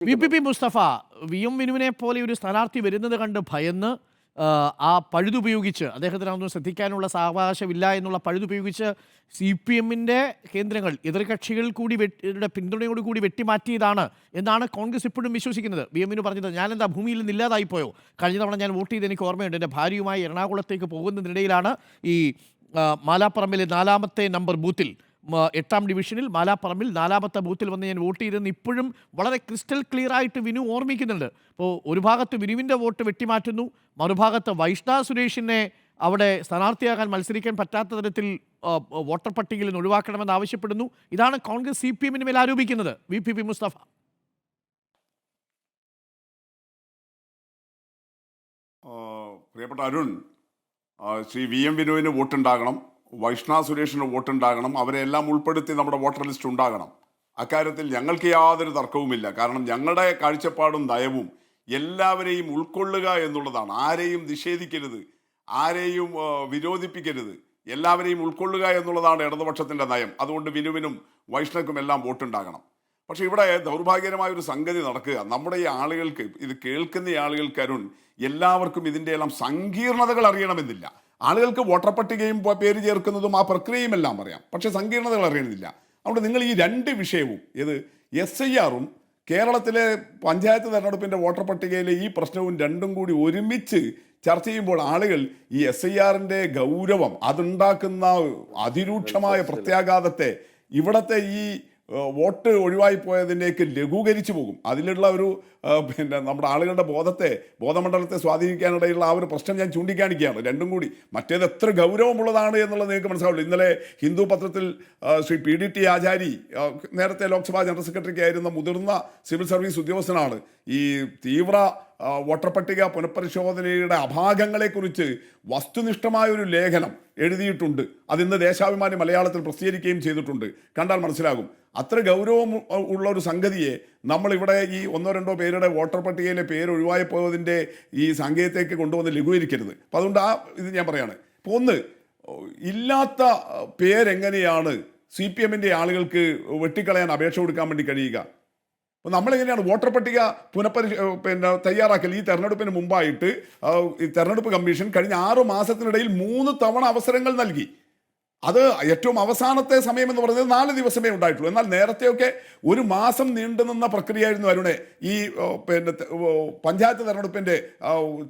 V P P Mustafa V M വിനുവിനെ പോലെ ഒരു സ്ഥാനാർത്ഥി വരുന്നത് കണ്ട് ഭയന്ന് ആ, പഴുതുപയോഗിച്ച് അദ്ദേഹത്തിനൊന്നും ശ്രദ്ധിക്കാനുള്ള സാവകാശമില്ല എന്നുള്ള പഴുതുപയോഗിച്ച് സി പി എമ്മിന്റെ കേന്ദ്രങ്ങൾ എതിർകക്ഷികൾ കൂടി വെട്ടിയുടെ പിന്തുണയോട് കൂടി വെട്ടിമാറ്റിയതാണ് എന്നാണ് കോൺഗ്രസ് ഇപ്പോഴും വിശ്വസിക്കുന്നത്. വി എമ്മിന് പറഞ്ഞത് ഞാനെന്താ ഭൂമിയിൽ നിന്ന് ഇല്ലാതായിപ്പോയോ? കഴിഞ്ഞ തവണ ഞാൻ വോട്ട് ചെയ്ത് എനിക്ക് ഓർമ്മയുണ്ട് എന്റെ ഭാര്യയുമായി എറണാകുളത്തേക്ക് പോകുന്നതിനിടയിലാണ് ഈ മാലാപ്പറമ്പിലെ നാലാമത്തെ നമ്പർ ബൂത്തിൽ എട്ടാം ഡിവിഷനിൽ മാലാപ്പറമ്പിൽ നാലാമത്തെ ബൂത്തിൽ വന്ന് ഞാൻ വോട്ട് ചെയ്തെന്ന് ഇപ്പോഴും വളരെ ക്രിസ്റ്റൽ ക്ലിയർ ആയിട്ട് വിനു ഓർമ്മിക്കുന്നുണ്ട്. അപ്പോൾ ഒരു ഭാഗത്ത് വിനുവിന്റെ വോട്ട് വെട്ടിമാറ്റുന്നു മറുഭാഗത്ത് വൈഷ്ണ സുരേഷിനെ അവിടെ സ്ഥാനാർത്ഥിയാകാൻ മത്സരിക്കാൻ പറ്റാത്ത തരത്തിൽ വോട്ടർ പട്ടികയിൽ നിന്ന് ഒഴിവാക്കണമെന്ന് ആവശ്യപ്പെടുന്നു. ഇതാണ് കോൺഗ്രസ് സി പി എമ്മിന് മേൽ ആരോപിക്കുന്നത്. V P P Mustafa. പ്രിയപ്പെട്ട അരുൺ ശ്രീ വി എം വിനുവിന് വോട്ടുണ്ടാകണം. വൈഷ്ണ സുരേഷിന് വോട്ടുണ്ടാകണം അവരെ എല്ലാം ഉൾപ്പെടുത്തി നമ്മുടെ വോട്ടർ ലിസ്റ്റ് ഉണ്ടാകണം. അക്കാര്യത്തിൽ ഞങ്ങൾക്ക് യാതൊരു തർക്കവുമില്ല. കാരണം ഞങ്ങളുടെ കാഴ്ചപ്പാടും ദയവും എല്ലാവരെയും ഉൾക്കൊള്ളുക എന്നുള്ളതാണ്. ആരെയും നിഷേധിക്കരുത് ആരെയും വിരോധിപ്പിക്കരുത്. എല്ലാവരെയും ഉൾക്കൊള്ളുക എന്നുള്ളതാണ് ഇടതുപക്ഷത്തിന്റെ നയം. അതുകൊണ്ട് വിനുവിനും വൈഷ്ണവ്ക്കും എല്ലാം വോട്ടുണ്ടാകണം. പക്ഷേ ഇവിടെ ദൗർഭാഗ്യകരമായ ഒരു സംഗതി നടക്കുക. നമ്മുടെ ഈ ആളുകൾക്ക് ഇത് കേൾക്കുന്ന ആളുകൾക്ക് അരുൺ എല്ലാവർക്കും ഇതിന്റെ എല്ലാം സങ്കീർണതകൾ അറിയണമെന്നില്ല. ആളുകൾക്ക് വോട്ടർ പട്ടികയും പേര് ചേർക്കുന്നതും ആ പ്രക്രിയയും എല്ലാം അറിയാം. പക്ഷേ സങ്കീർണതകൾ അറിയുന്നില്ല അതുകൊണ്ട് നിങ്ങൾ ഈ രണ്ട് വിഷയവും ഇത് എസ് ഐ ആറും കേരളത്തിലെ പഞ്ചായത്ത് തെരഞ്ഞെടുപ്പിന്റെ വോട്ടർ പട്ടികയിലെ ഈ പ്രശ്നവും രണ്ടും കൂടി ഒരുമിച്ച് ചർച്ച ചെയ്യുമ്പോൾ ആളുകൾ ഈ എസ് ഐ ആറിന്റെ ഗൗരവം അതുണ്ടാക്കുന്ന അതിരൂക്ഷമായ പ്രത്യാഘാതത്തെ ഇവിടത്തെ ഈ വോട്ട് ഒഴിവായി പോയതിലേക്ക് ലഘൂകരിച്ചു പോകും. അതിലുള്ള ഒരു പിന്നെ നമ്മുടെ ആളുകളുടെ ബോധത്തെ ബോധമണ്ഡലത്തെ സ്വാധീനിക്കാനിടയുള്ള ആ ഒരു പ്രശ്നം ഞാൻ ചൂണ്ടിക്കാണിക്കുകയാണ്. രണ്ടും കൂടി. മറ്റേത് എത്ര ഗൗരവമുള്ളതാണ് എന്നുള്ളത് നിങ്ങൾക്ക് മനസ്സിലാവുള്ളൂ ഇന്നലെ ഹിന്ദു പത്രത്തിൽ Shri P D T Achari നേരത്തെ ലോക്സഭാ ജനറൽ സെക്രട്ടറിക്ക് ആയിരുന്ന മുതിർന്ന സിവിൽ സർവീസ് ഉദ്യോഗസ്ഥനാണ് ഈ തീവ്ര വോട്ടർ പട്ടിക പുനഃപരിശോധനയുടെ അഭാഗങ്ങളെക്കുറിച്ച് വസ്തുനിഷ്ഠമായ ഒരു ലേഖനം എഴുതിയിട്ടുണ്ട്. അതിന്ന് ദേശാഭിമാനി മലയാളത്തിൽ പ്രസിദ്ധീകരിക്കുകയും ചെയ്തിട്ടുണ്ട്. കണ്ടാൽ മനസ്സിലാകും. അത്ര ഗൗരവം ഉള്ള ഒരു സംഗതിയെ നമ്മളിവിടെ ഈ ഒന്നോ രണ്ടോ പേരുടെ വോട്ടർ പട്ടികയിലെ പേര് ഒഴിവായി പോയതിന്റെ ഈ സാങ്കേതികത്തേക്ക് കൊണ്ടുവന്ന് ലഘൂകരിക്കരുത്. അപ്പം അതുകൊണ്ട് ആ ഇത് ഞാൻ പറയാണ്. ഇപ്പോൾ ഒന്ന് ഇല്ലാത്ത പേരെങ്ങനെയാണ് സി പി എമ്മിന്റെ ആളുകൾക്ക് വെട്ടിക്കളയാൻ അപേക്ഷ കൊടുക്കാൻ വേണ്ടി കഴിയുക? അപ്പോൾ നമ്മളെങ്ങനെയാണ് വോട്ടർ പട്ടിക പുനഃപരി പിന്നെ തയ്യാറാക്കൽ ഈ തെരഞ്ഞെടുപ്പിന് മുമ്പായിട്ട് ഈ തെരഞ്ഞെടുപ്പ് കമ്മീഷൻ കഴിഞ്ഞ ആറ് മാസത്തിനിടയിൽ മൂന്ന് തവണ അവസരങ്ങൾ നൽകി. അത് ഏറ്റവും അവസാനത്തെ സമയം എന്ന് പറയുന്നത് നാല് ദിവസമേ ഉണ്ടായിട്ടുള്ളൂ. എന്നാൽ നേരത്തെയൊക്കെ ഒരു മാസം നീണ്ടു നിന്ന പ്രക്രിയയായിരുന്നു അരുണെ ഈ പിന്നെ പഞ്ചായത്ത് തെരഞ്ഞെടുപ്പിന്റെ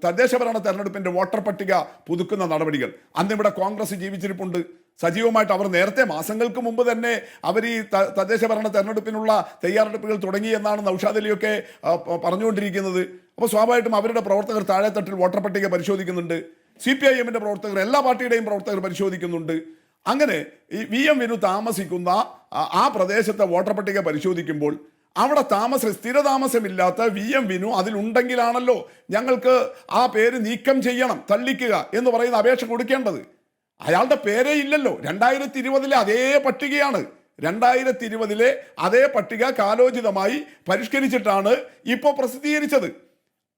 തദ്ദേശഭരണ തദ്ദേശ ഭരണ തെരഞ്ഞെടുപ്പിന്റെ വോട്ടർ പട്ടിക പുതുക്കുന്ന നടപടികൾ. അന്ന് ഇവിടെ കോൺഗ്രസ് ജീവിച്ചിരിപ്പുണ്ട്. സജീവമായിട്ട് അവർ നേരത്തെ മാസങ്ങൾക്ക് മുമ്പ് തന്നെ അവർ ഈ തദ്ദേശ ഭരണ തെരഞ്ഞെടുപ്പിനുള്ള തയ്യാറെടുപ്പുകൾ തുടങ്ങി എന്നാണ് നൌഷാദ് അലിയൊക്കെ ആ, പ- പറഞ്ഞുകൊണ്ടിരിക്കുന്നത്. അപ്പോൾ സ്വാഭാവികമായിട്ടും അവരുടെ പ്രവർത്തകർ താഴെത്തട്ടിൽ വോട്ടർ പട്ടിക പരിശോധിക്കുന്നുണ്ട്. സി പി ഐ എമ്മിന്റെ പ്രവർത്തകർ എല്ലാ പാർട്ടിയുടെയും പ്രവർത്തകർ പരിശോധിക്കുന്നുണ്ട്. അങ്ങനെ ഈ വി എം വിനു താമസിക്കുന്ന ആ പ്രദേശത്തെ വോട്ടർ പട്ടിക പരിശോധിക്കുമ്പോൾ അവിടെ താമസ സ്ഥിരതാമസമില്ലാത്ത വി എം വിനു അതിലുണ്ടെങ്കിലാണല്ലോ ഞങ്ങൾക്ക് ആ പേര് നീക്കം ചെയ്യണം തള്ളിക്കുക എന്ന് പറയുന്ന അപേക്ഷ കൊടുക്കേണ്ടത്. അയാളുടെ പേരേ ഇല്ലല്ലോ. രണ്ടായിരത്തി ഇരുപതിലെ അതേ പട്ടികയാണ്. രണ്ടായിരത്തി ഇരുപതിലെ അതേ പട്ടിക കാലോചിതമായി പരിഷ്കരിച്ചിട്ടാണ് ഇപ്പോൾ പ്രസിദ്ധീകരിച്ചത്.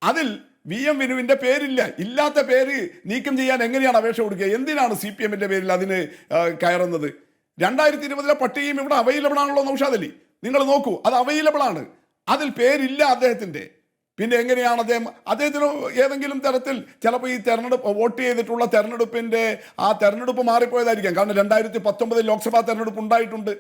അതിൽ വി എം വിനുവിന്റെ പേരില്ല. ഇല്ലാത്ത പേര് നീക്കം ചെയ്യാൻ എങ്ങനെയാണ് അപേക്ഷ കൊടുക്കുക? എന്തിനാണ് സി പി എമ്മിന്റെ പേരിൽ അതിന് കയറുന്നത്? രണ്ടായിരത്തി ഇരുപതിലെ പട്ടികയും ഇവിടെ അവൈലബിൾ ആണല്ലോ നൌഷാദ് അലി നിങ്ങൾ നോക്കൂ അത് അവൈലബിൾ ആണ്. അതിൽ പേരില്ല അദ്ദേഹത്തിന്റെ. പിന്നെ എങ്ങനെയാണ് അദ്ദേഹം അദ്ദേഹത്തിന് ഏതെങ്കിലും തരത്തിൽ ചിലപ്പോൾ ഈ തെരഞ്ഞെടുപ്പ് വോട്ട് ചെയ്തിട്ടുള്ള തെരഞ്ഞെടുപ്പിന്റെ ആ തെരഞ്ഞെടുപ്പ് മാറിപ്പോയതായിരിക്കാം. കാരണം രണ്ടായിരത്തി പത്തൊമ്പതിൽ ലോക്സഭാ തെരഞ്ഞെടുപ്പ് ഉണ്ടായിട്ടുണ്ട്.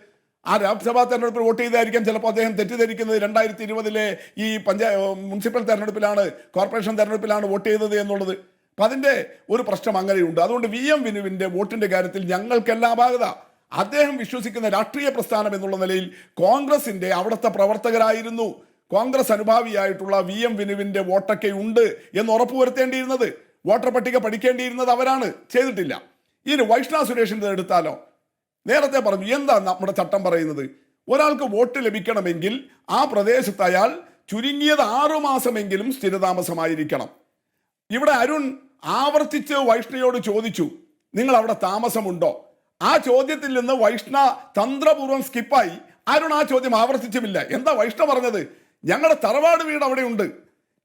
ആ ലോക്സഭാ തെരഞ്ഞെടുപ്പിൽ വോട്ട് ചെയ്തായിരിക്കാം. ചിലപ്പോൾ അദ്ദേഹം തെറ്റിദ്ധരിക്കുന്നത് രണ്ടായിരത്തി ഇരുപതിലെ ഈ പഞ്ചായ മുനിസിപ്പൽ തെരഞ്ഞെടുപ്പിലാണ് കോർപ്പറേഷൻ തെരഞ്ഞെടുപ്പിലാണ് വോട്ട് ചെയ്തത് എന്നുള്ളത്. അപ്പം അതിന്റെ ഒരു പ്രശ്നം അങ്ങനെയുണ്ട്. അതുകൊണ്ട് വി എം വിനുവിന്റെ വോട്ടിന്റെ കാര്യത്തിൽ ഞങ്ങൾക്കെല്ലാം അപാകത അദ്ദേഹം വിശ്വസിക്കുന്ന രാഷ്ട്രീയ പ്രസ്ഥാനം എന്നുള്ള നിലയിൽ കോൺഗ്രസിന്റെ അവിടുത്തെ പ്രവർത്തകരായിരുന്നു. കോൺഗ്രസ് അനുഭാവിയായിട്ടുള്ള വി എം വിനുവിന്റെ വോട്ടൊക്കെ ഉണ്ട് എന്ന് ഉറപ്പുവരുത്തേണ്ടിയിരുന്നത് വോട്ടർ പട്ടിക പഠിക്കേണ്ടിയിരുന്നത് അവരാണ്. ചെയ്തിട്ടില്ല. ഇനി വൈഷ്ണവ സുരേഷിന്റെ എടുത്താലോ? നേരത്തെ പറഞ്ഞു എന്താ നമ്മുടെ ചട്ടം പറയുന്നത്? ഒരാൾക്ക് വോട്ട് ലഭിക്കണമെങ്കിൽ ആ പ്രദേശത്ത് അയാൾ ചുരുങ്ങിയത് ആറു മാസമെങ്കിലും സ്ഥിരതാമസമായിരിക്കണം. ഇവിടെ അരുൺ ആവർത്തിച്ച് വൈഷ്ണയോട് ചോദിച്ചു നിങ്ങൾ അവിടെ താമസമുണ്ടോ? ആ ചോദ്യത്തിൽ നിന്ന് വൈഷ്ണ തന്ത്രപൂർവം സ്കിപ്പായി. അരുൺ ആ ചോദ്യം ആവർത്തിച്ചുമില്ല. എന്താ വൈഷ്ണ പറഞ്ഞത്? ഞങ്ങളുടെ തറവാട് വീട് അവിടെയുണ്ട്.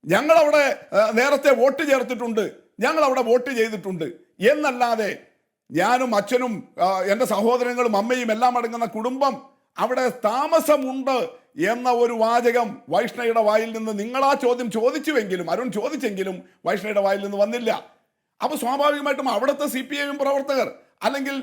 ഞങ്ങൾ അവിടെ നേരത്തെ വോട്ട് ചേർത്തിട്ടുണ്ട്. ഞങ്ങൾ അവിടെ വോട്ട് ചെയ്തിട്ടുണ്ട്. എന്നല്ലാതെ ഞാനും അച്ഛനും എന്റെ സഹോദരങ്ങളും അമ്മയും എല്ലാം അടങ്ങുന്ന കുടുംബം അവിടെ താമസമുണ്ട് എന്ന ഒരു വാചകം വൈഷ്ണയുടെ വായിൽ നിന്ന് നിങ്ങൾ ആ ചോദ്യം ചോദിച്ചുവെങ്കിലും അരുൺ ചോദിച്ചെങ്കിലും വൈഷ്ണയുടെ വായിൽ നിന്ന് വന്നില്ല. അപ്പോൾ സ്വാഭാവികമായിട്ടും അവിടുത്തെ സി പി എം പ്രവർത്തകർ അല്ലെങ്കിൽ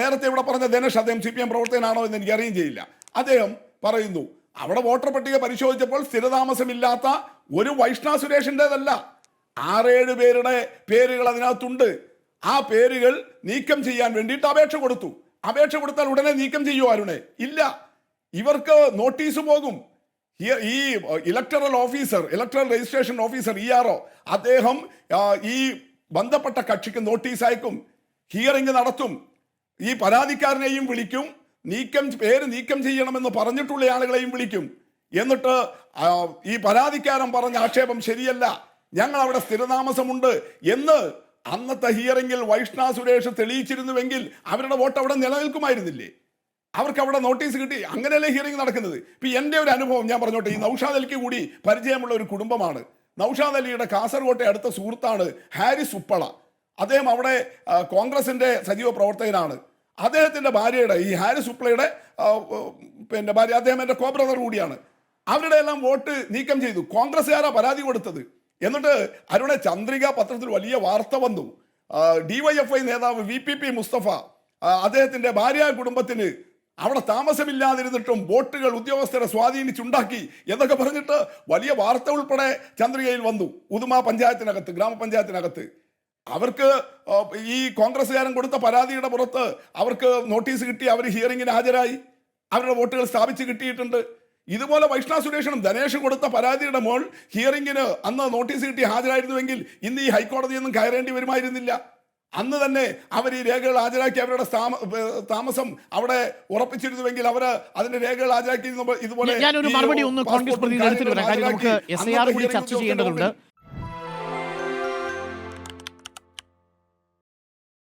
നേരത്തെ ഇവിടെ പറഞ്ഞ ദിനേഷ് അദ്ദേഹം സി പി എം പ്രവർത്തകനാണോ എന്ന് എനിക്ക് അറിയുകയും ചെയ്യില്ല. അദ്ദേഹം പറയുന്നു അവിടെ വോട്ടർ പട്ടിക പരിശോധിച്ചപ്പോൾ സ്ഥിരതാമസമില്ലാത്ത ഒരു വൈഷ്ണവ സുരേഷിന്റെതല്ല. ആറേഴ് പേരുടെ പേരുകൾ അതിനകത്തുണ്ട്. ആ പേരുകൾ നീക്കം ചെയ്യാൻ വേണ്ടിയിട്ട് അപേക്ഷ കൊടുത്തു. അപേക്ഷ കൊടുത്താൽ ഉടനെ നീക്കം ചെയ്യുമോ അരുണെ? ഇല്ല. ഇവർക്ക് നോട്ടീസ് പോകും. ഈ- electoral officer electoral registration officer E R അദ്ദേഹം ഈ ബന്ധപ്പെട്ട കക്ഷിക്ക് നോട്ടീസ് അയക്കും. ഹിയറിംഗ് നടത്തും. ഈ പരാതിക്കാരനെയും വിളിക്കും. നീക്കം പേര് നീക്കം ചെയ്യണമെന്ന് പറഞ്ഞിട്ടുള്ള ആളുകളെയും വിളിക്കും. എന്നിട്ട് ഈ പരാതിക്കാരൻ പറഞ്ഞ ആക്ഷേപം ശരിയല്ല. ഞങ്ങൾ അവിടെ സ്ഥിരതാമസമുണ്ട് എന്ന് അന്നത്തെ ഹിയറിംഗിൽ വൈഷ്ണവ സുരേഷ് തെളിയിച്ചിരുന്നുവെങ്കിൽ അവരുടെ വോട്ട് അവിടെ നിലനിൽക്കുമായിരുന്നില്ലേ? അവർക്ക് അവിടെ നോട്ടീസ് കിട്ടി. അങ്ങനെയല്ലേ ഹിയറിംഗ് നടക്കുന്നത്? ഇപ്പൊ എന്റെ ഒരു അനുഭവം ഞാൻ പറഞ്ഞോട്ടെ. ഈ നൌഷാദ് അലിക്ക് കൂടി പരിചയമുള്ള ഒരു കുടുംബമാണ്. നൌഷാദ് അലിയുടെ കാസർകോട്ടെ അടുത്ത സുഹൃത്താണ് ഹാരിസ് ഉപ്പള. അദ്ദേഹം അവിടെ കോൺഗ്രസിന്റെ സജീവ പ്രവർത്തകനാണ്. അദ്ദേഹത്തിന്റെ ഭാര്യയുടെ ഈ ഹാരി സുപ്ലയുടെ പിന്നെ ഭാര്യ അദ്ദേഹം എന്റെ കോ ബ്രദർ കൂടിയാണ്. അവരുടെ എല്ലാം വോട്ട് നീക്കം ചെയ്തു. കോൺഗ്രസ്സുകാരാ പരാതി കൊടുത്തത്. എന്നിട്ട് അരുണെ ചന്ദ്രിക പത്രത്തിൽ വലിയ വാർത്ത വന്നു. ഡിവൈഎഫ്ഐ നേതാവ് വി പി പി മുസ്തഫ അദ്ദേഹത്തിന്റെ ഭാര്യ കുടുംബത്തിന് അവിടെ താമസമില്ലാതിരുന്നിട്ടും വോട്ടുകൾ ഉദ്യോഗസ്ഥരെ സ്വാധീനിച്ചുണ്ടാക്കി എന്നൊക്കെ പറഞ്ഞിട്ട് വലിയ വാർത്ത ഉൾപ്പെടെ ചന്ദ്രികയിൽ വന്നു. ഉദുമ പഞ്ചായത്തിനകത്ത് ഗ്രാമപഞ്ചായത്തിനകത്ത്. അവർക്ക് ഈ കോൺഗ്രസ്സുകാരൻ കൊടുത്ത പരാതിയുടെ പുറത്ത് അവർക്ക് നോട്ടീസ് കിട്ടി അവർ ഹിയറിംഗിന് ഹാജരായി. അവരുടെ വോട്ടുകൾ സ്ഥാപിച്ച് കിട്ടിയിട്ടുണ്ട്. ഇതുപോലെ വൈഷ്ണവ സുരേഷനും ധനേഷ് കൊടുത്ത പരാതിയുടെ മോൾ ഹിയറിംഗിന് അന്ന് നോട്ടീസ് കിട്ടി ഹാജരായിരുന്നുവെങ്കിൽ ഇന്ന് ഈ ഹൈക്കോടതിയൊന്നും കയറേണ്ടി വരുമായിരുന്നില്ല. അന്ന് തന്നെ അവർ ഈ രേഖകൾ ഹാജരാക്കി അവരുടെ താമസം അവിടെ ഉറപ്പിച്ചിരുന്നുവെങ്കിൽ അവർ അതിന്റെ രേഖകൾ ഹാജരാക്കി ഇതുപോലെ ഞാനൊരു മറുപടി ഒന്ന് കോൺഗ്രസ് പ്രതിനിധി എടുത്തിട്ട് വരാം കാര്യം നമുക്ക് എസ് ഐ ആർ കൂടി ചർച്ച ചെയ്യേണ്ടതുണ്ട്.